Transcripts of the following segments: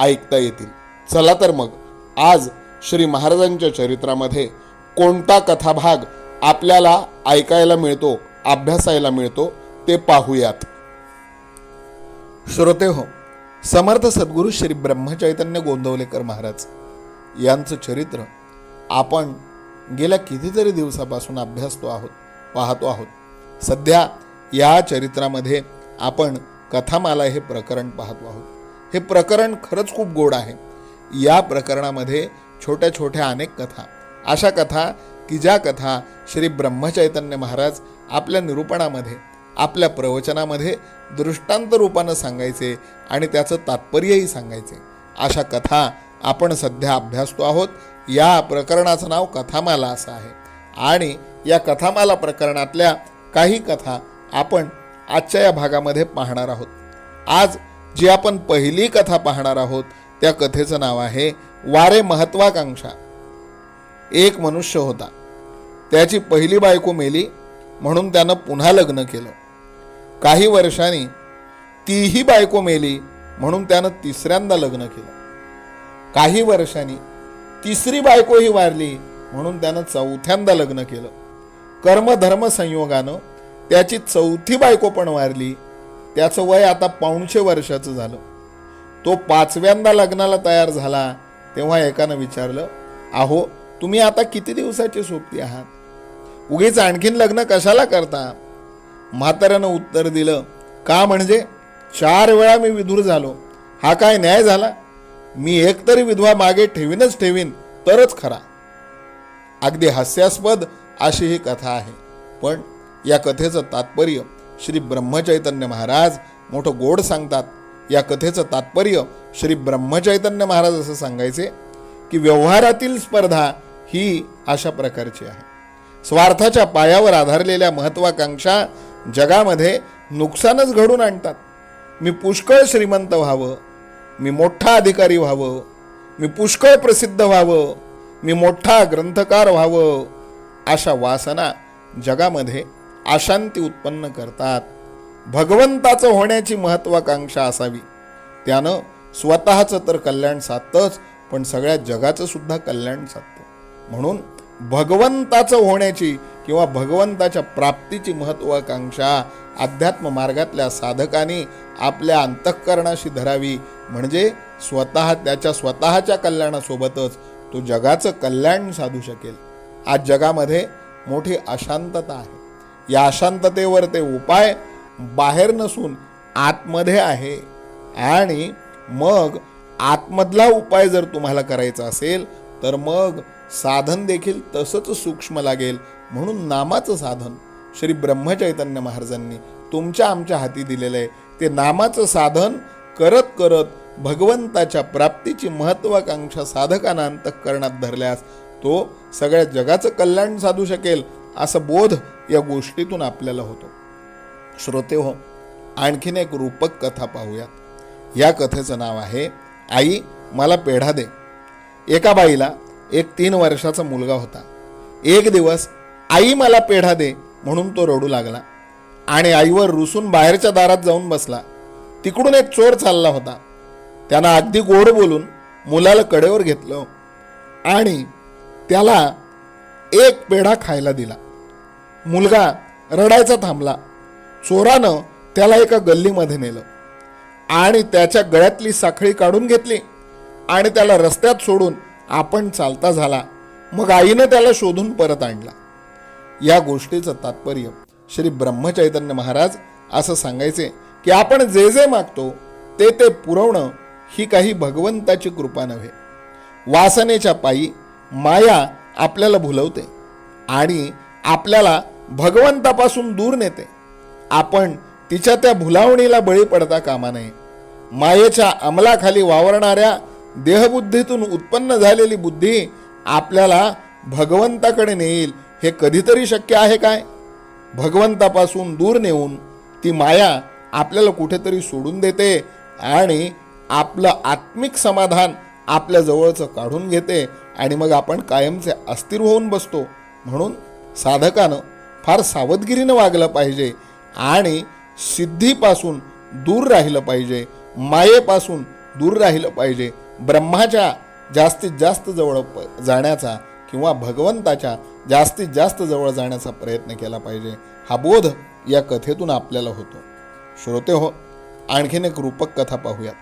ऐकता येतील. चला तर मग आज श्री महाराजांच्या चरित्रामध्ये कोणता कथाभाग आपल्याला ऐकायला मिळतो अभ्यासायला मिळतो ते पाहूयात. श्रोते हो समर्थ सद्गुरू श्री ब्रह्मचैतन्य गोंदवलेकर महाराज यांचं चरित्र आपण गेल्या कितीतरी दिवसापासून अभ्यासतो आहोत पाहतो आहोत. सध्या या चरित्रामध्ये आपण कथामाला हे प्रकरण पाहतो आहोत. हे प्रकरण खरंच खूप गोड आहे. या प्रकरणामध्ये छोट्या छोट्या अनेक कथा. अशा कथा की ज्या कथा श्री ब्रह्मचैतन्य महाराज आपल्या निरूपणामध्ये आपल्या प्रवचनामध्ये दृष्टांत रूपानं सांगायचे आणि त्याचं तात्पर्यही सांगायचे. अशा कथा आपण सध्या अभ्यासतो आहोत. या प्रकरणाचं नाव कथामाला असं आहे. आणि या कथामाला प्रकरणातल्या काही कथा आपण आजच्या या भागामध्ये पाहणार आहोत. आज जी आपण पहिली कथा पाहणार आहोत त्या कथेचं नाव आहे वारे महत्वाकांक्षा. एक मनुष्य होता. त्याची पहिली बायको मेली म्हणून त्यानं पुन्हा लग्न केलं. काही वर्षांनी तीही बायको मेली म्हणून त्यानं तिसऱ्यांदा लग्न केलं. काही वर्षांनी तिसरी बायकोही वारली म्हणून त्यानं चौथ्यांदा लग्न केलं. कर्मधर्म संयोगानं त्याची चौथी बायको पण वारली त्याचं वय आता पाऊणशे वर्षाचं झालं. तो पाचव्यांदा लग्नाला तयार झाला तेव्हा एकानं विचारलं अहो तुम्ही आता किती दिवसाची सोबती आहात? उगीच आणखीन लग्न कशाला करता? म्हाताऱ्यानं उत्तर दिलं का म्हणजे? चार वेळा मी विधूर झालो. हा काय न्याय झाला? मी एकतरी विधवा मागे ठेवीनच ठेवीन तरच खरा. अगदी हास्यास्पद अशी ही कथा आहे. पण या कथेचं तात्पर्य श्री ब्रह्मचैतन्य महाराज मोठं गोड सांगतात. या कथेचं तात्पर्य श्री ब्रह्मचैतन्य महाराज असं सांगायचे की व्यवहारातील स्पर्धा ही अशा प्रकारची आहे. स्वार्थाच्या पायावर आधारलेल्या महत्वाकांक्षा जगामध्ये नुकसानच घडून आणतात. मी पुष्कळ श्रीमंत व्हावं मी मोठा अधिकारी व्हावं मी पुष्कळ प्रसिद्ध व्हावं मी मोठा ग्रंथकार व्हावं अशा वासना जगामध्ये अशांती उत्पन्न करतात. भगवंताचं होण्याची महत्वाकांक्षा असावी. त्यानं स्वतःचं तर कल्याण साधतंच पण सगळ्या जगाचं सुद्धा कल्याण साधतं. म्हणून भगवंताचं होण्याची किंवा भगवंताच्या प्राप्तीची महत्वाकांक्षा अध्यात्म मार्गातल्या साधकांनी आपल्या अंतःकरणाशी धरावी. म्हणजे स्वतः त्याच्या स्वतःच्या कल्याणासोबतच तो जगाचं कल्याण साधू शकेल. आज जगामध्ये मोठी अशांतता आहे. या अशांततेवर ते उपाय बाहेर नसून आतमध्ये आहे. आणि मग आतमधला उपाय जर तुम्हाला करायचा असेल तर मग साधन देखील तसंच सूक्ष्म लागेल म्हणून नामाचं साधन. श्री ब्रह्मचैतन्य महाराजांनी तुमच्या आमच्या हाती दिलेलं आहे. ते नामाचं साधन करत करत भगवंताच्या प्राप्तीची महत्त्वाकांक्षा साधकांना अंतःकरणात धरल्यास तो सगळ्या जगाचं कल्याण साधू शकेल. असा बोध या गोष्टीतून आपल्याला होतो. श्रोते हो आणखीन एक रूपक कथा पाहूयात या कथेचं नाव आहे आई मला पेढा दे. एका बाईला एक तीन वर्षाचा मुलगा होता. एक दिवस आई मला पेढा दे म्हणून तो रडू लागला आणि आईवर रुसून बाहेरच्या दारात जाऊन बसला. तिकडून एक चोर चालला होता. त्यानं अगदी गोड बोलून मुलाला कडेवर घेतलं आणि त्याला एक पेढा खायला दिला. मुलगा रडायचा थांबला. चोरानं त्याला एका गल्लीमध्ये नेलं. आणि त्याच्या गळ्यातली साखळी काढून घेतली. आणि त्याला रस्त्यात सोडून आपण चालता झाला. मग आईनं त्याला शोधून परत आणला. या गोष्टीचं तात्पर्य श्री ब्रह्मचैतन्य महाराज असं सांगायचे की आपण जे जे मागतो ते ते पुरवणं ही काही भगवंताची कृपा नव्हे. वासनेच्या पायी माया आपल्याला भुलवते आणि आपल्याला भगवंतापासून दूर नेते. आपण तिच्या त्या भुलावणीला बळी पडता कामा नये. मायेच्या अंमलाखाली वावरणाऱ्या देहबुद्धीतून उत्पन्न झालेली बुद्धी आपल्याला भगवंताकडे नेईल हे कधीतरी शक्य आहे काय? भगवंतापासून दूर नेऊन ती माया आपल्याला कुठेतरी सोडून देते आणि आपलं आत्मिक समाधान आपल्या जवळचं काढून घेते आणि मग आपण कायमचे अस्थिर होऊन बसतो. म्हणून साधकानं फार सावधगिरीनं वागलं पाहिजे आणि सिद्धीपासून दूर राहिलं पाहिजे मायेपासून दूर राहिलं पाहिजे ब्रह्माच्या जास्तीत जास्त जवळ प- जाण्याचा किंवा भगवंताच्या जास्तीत जास्त जवळ जाण्याचा प्रयत्न केला पाहिजे. हा बोध या कथेतून आपल्याला होतो. श्रोते हो आणखीन एक रूपक कथा पाहूयात.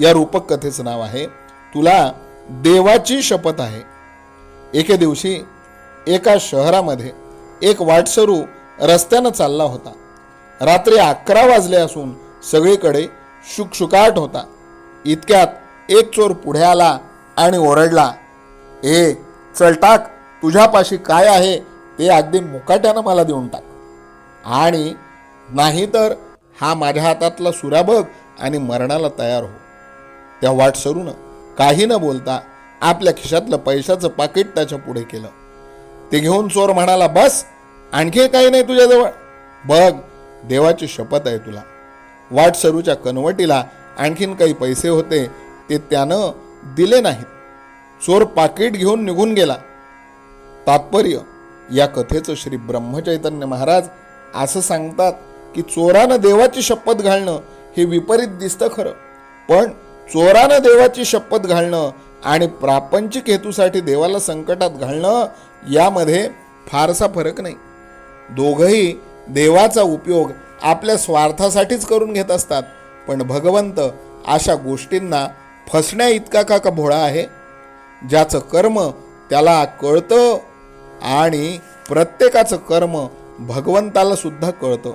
या रूपक कथेचं नाव आहे तुला देवाची शपथ आहे. एके दिवशी एका शहरामध्ये एक वाटसरू रस्त्यानं चालला होता. रात्री अकरा वाजले असून सगळीकडे शुकशुकाट होता. इतक्यात एक चोर पुढे आला आणि ओरडला ए चल टाक तुझ्यापाशी काय आहे ते अगदी मुकाट्यानं मला देऊन टाक. आणि नाहीतर हा माझ्या हातातला सुरा बघ आणि मरणाला तयार हो. त्या वाटसरूनं काही न बोलता आपल्या खिशातलं पैशाचं पाकिट त्याच्या पुढे केलं. ते घेऊन चोर म्हणाला बस आणखी काही नाही तुझ्याजवळ. बघ देवाची शपथ आहे तुला. वाटसरूच्या कनवटीला आणखीन काही पैसे होते ते त्यानं दिले नाहीत. चोर पाकिट घेऊन निघून गेला. तात्पर्य या कथेचं श्री ब्रह्मचैतन्य महाराज असं सांगतात की चोरानं देवाची शपथ घालणं हे विपरीत दिसतं खरं. पण चोरानं देवाची शपथ घालणं आणि प्रापंचिक हेतूसाठी देवाला संकटात घालणं यामध्ये फारसा फरक नाही. दोघंही देवाचा उपयोग आपल्या स्वार्थासाठीच करून घेत असतात. पण भगवंत अशा गोष्टींना फसण्या इतका का का भोळा आहे? ज्याचं कर्म त्याला कळतं आणि प्रत्येकाचं कर्म भगवंताला सुद्धा कळतं.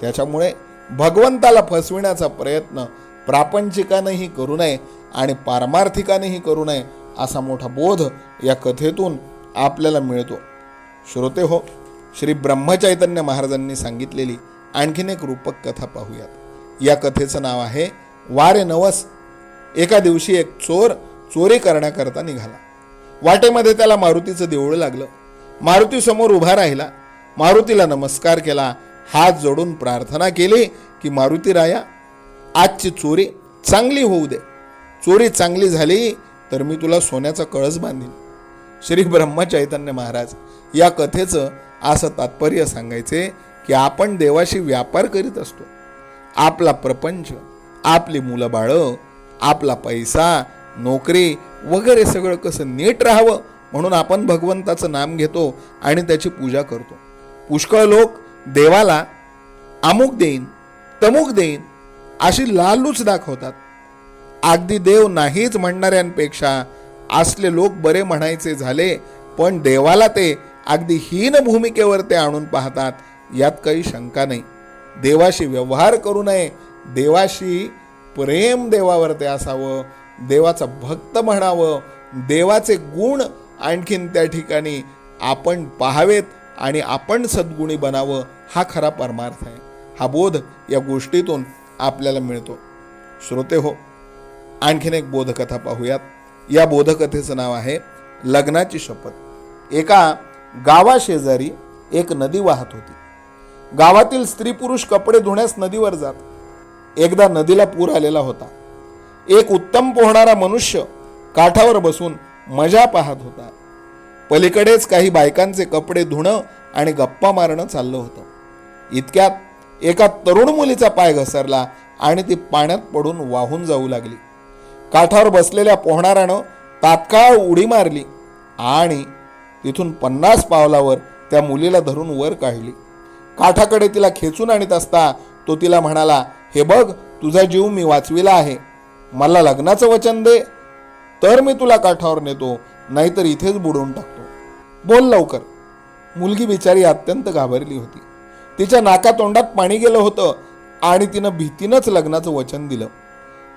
त्याच्यामुळे भगवंताला फसविण्याचा प्रयत्न प्रापंचिकानंही करू नये आणि पारमार्थिकानेही करू नये असा मोठा बोध या कथेतून आपल्याला मिळतो. श्रोते हो श्री ब्रह्मचैतन्य महाराजांनी सांगितलेली आणखीन एक रूपक कथा पाहूयात. या कथेचं नाव आहे वारे नवस. एका दिवशी एक चोर चोरी करण्याकरता निघाला. वाटेमध्ये त्याला मारुतीचं देऊळ लागलं. मारुतीसमोर उभा राहिला. मारुतीला नमस्कार केला. हात जोडून प्रार्थना केली की मारुती राया आजची चोरी चांगली होऊ दे. चोरी चांगली झाली तर मी तुला सोन्याचा कळस बांधीन. श्री ब्रह्मचैतन्य महाराज या कथेचं असं तात्पर्य सांगायचे की आपण देवाशी व्यापार करीत असतो. आपला प्रपंच आपली मुलं बाळं आपला पैसा नोकरी वगैरे सगळं कसं नीट राहावं म्हणून आपण भगवंताचं नाम घेतो आणि त्याची पूजा करतो. पुष्कळ लोक देवाला अमुक देईन तमुक देईन अशी लालूच दाखवतात. अगदी देव नाहीच म्हणणाऱ्यांपेक्षा असले लोक बरे म्हणायचे झाले पण देवाला ते अगदी हीन भूमिकेवर ते आणून पाहतात यात काही शंका नाही. देवाशी व्यवहार करू नये देवाशी प्रेम देवावर ते असावं देवाचा भक्त म्हणावं देवाचे गुण आणखीन त्या ठिकाणी आपण पाहावेत आणि आपण सद्गुणी बनावं हा खरा परमार्थ आहे. हा बोध या गोष्टीतून आपल्याला मिळतो. श्रोते हो आणखीन एक बोधकथा पाहूयात. या बोधकथेचं नाव आहे लग्नाची शपथ. एका गावाशेजारी एक नदी वाहत होती. गावातील स्त्री पुरुष कपडे धुण्यास नदीवर जात. एकदा नदीला पूर आलेला होता. एक उत्तम पोहणारा मनुष्य काठावर बसून मजा पाहत होता. पलीकडेच काही बायकांचे कपडे धुणं आणि गप्पा मारणं चाललं होतं. इतक्यात एका तरुण मुलीचा पाय घसरला आणि ती पाण्यात पडून वाहून जाऊ लागली. काठावर बसलेल्या पोहणाऱ्यानं तात्काळ उडी मारली आणि तिथून पन्नास पावलावर त्या मुलीला धरून वर काढली. काठाकडे तिला खेचून आणत असता तो तिला म्हणाला हे बघ तुझा जीव मी वाचविला आहे. मला लग्नाचं वचन दे. तर मी तुला काठावर नेतो नाहीतर इथेच बुडवून टाकतो. बोल लवकर. मुलगी बिचारी अत्यंत घाबरली होती. तिच्या नाकातोंडात पाणी गेलं होतं आणि तिनं भीतीनंच लग्नाचं वचन दिलं.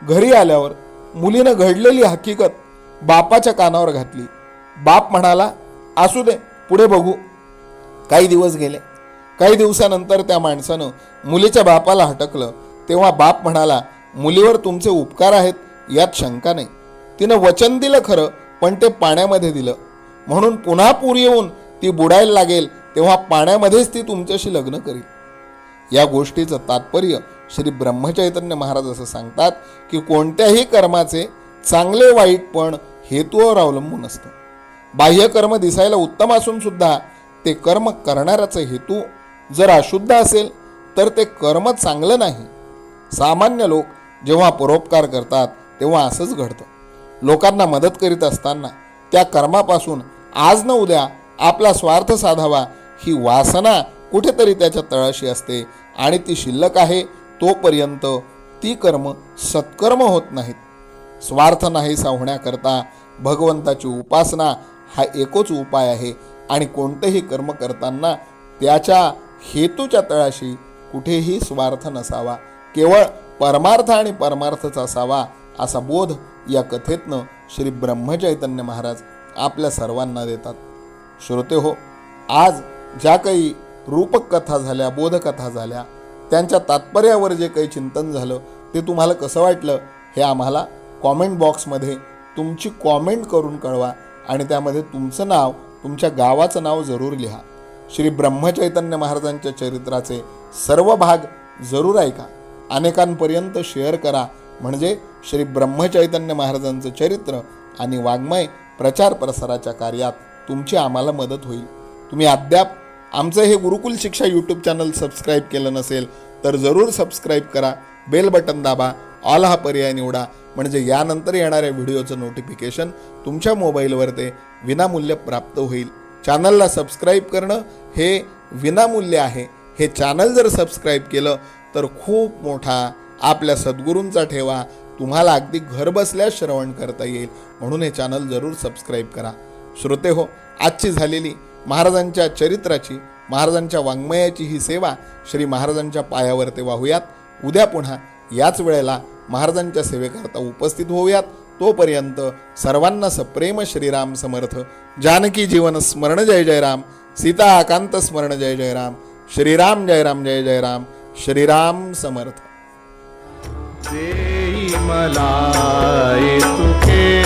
घरी आल्यावर मुलीनं घडलेली हकीकत बापाच्या कानावर घातली. बाप म्हणाला असू दे पुढे बघू. काही दिवस गेले. काही दिवसानंतर त्या माणसानं मुलीच्या बापाला हटकलं. तेव्हा बाप म्हणाला मुलीवर तुमचे उपकार आहेत यात शंका नाही. तिनं वचन दिलं खरं पण ते पाण्यामध्ये दिलं. म्हणून पुन्हा पूर येऊन ती बुडायला लागेल तेव्हा पाण्यामध्येच ती तुमच्याशी लग्न करील. या गोष्टीचं तात्पर्य श्री ब्रह्मचैतन्य महाराज असं सांगतात की कोणत्याही कर्माचे चांगले वाईट पण हेतूवर अवलंबून असतं. बाह्य कर्म दिसायला उत्तम असून सुद्धा ते कर्म करणाऱ्याचा हेतू जर अशुद्ध असेल तर ते कर्म चांगलं नाही. सामान्य लोक जेव्हा परोपकार करतात तेव्हा असंच घडतं. लोकांना मदत करीत असताना त्या कर्मापासून आज न उद्या आपला स्वार्थ साधावा ही वासना कुठेतरी त्याच्या तळाशी असते आणि ती शिल्लक आहे. तोपर्यंत ती कर्म सत्कर्म होत नाहीत. स्वार्थ नाहीसा होण्याकरता भगवंताची उपासना हा एकच उपाय आहे आणि कोणतेही कर्म करताना त्याच्या हेतूच्या तळाशी कुठेही स्वार्थ नसावा. केवळ परमार्थ आणि परमार्थच असावा असा बोध या कथेतनं श्री ब्रह्मचैतन्य महाराज आपल्या सर्वांना देतात. श्रोते हो आज ज्या काही रूपक कथा झाल्या बोधकथा झाल्या त्यांच्या तात्पर्यावर जे काही चिंतन झालं ते तुम्हाला कसं वाटलं हे आम्हाला कॉमेंट बॉक्समध्ये तुमची कॉमेंट करून कळवा आणि त्यामध्ये तुमचं नाव तुमच्या गावाचं नाव जरूर लिहा. श्री ब्रह्मचैतन्य महाराजांच्या चरित्राचे सर्व भाग जरूर ऐका. अनेकांपर्यंत शेअर करा. म्हणजे श्री ब्रह्मचैतन्य महाराजांचं चरित्र आणि वाङ्मय प्रचार प्रसाराच्या कार्यात तुमची आम्हाला मदत होईल. तुम्ही अद्याप आमचं हे गुरुकुल शिक्षा यूट्यूब चॅनल सबस्क्राईब केलं नसेल तर जरूर सबस्क्राईब करा बेल बटन दाबा ऑल हा पर्याय निवडा. म्हणजे यानंतर येणाऱ्या व्हिडिओचं नोटिफिकेशन तुमच्या मोबाईलवर ते विनामूल्य प्राप्त होईल. चॅनलला सबस्क्राईब करणं हे विनामूल्य आहे. हे चॅनल जर सबस्क्राईब केलं तर खूप मोठा आपल्या सद्गुरूंचा ठेवा. तुम्हाला अगदी घरबसल्या श्रवण करता येईल. म्हणून हे चॅनल जरूर सबस्क्राईब करा. श्रोते हो आजची झालेली महाराजांच्या चरित्राची महाराजांच्या वाङ्मयाची ही सेवा श्री महाराजांच्या पायावर ते वाहूयात. उद्या पुन्हा याच वेळेला महाराजांच्या सेवेकरता उपस्थित होऊयात. तोपर्यंत सर्वांना सप्रेम श्रीराम समर्थ. जानकी जीवन स्मरण जय जय राम सीता आकांत स्मरण जय जय राम श्रीराम जय राम जय जय राम श्रीराम समर्थ. मला तुके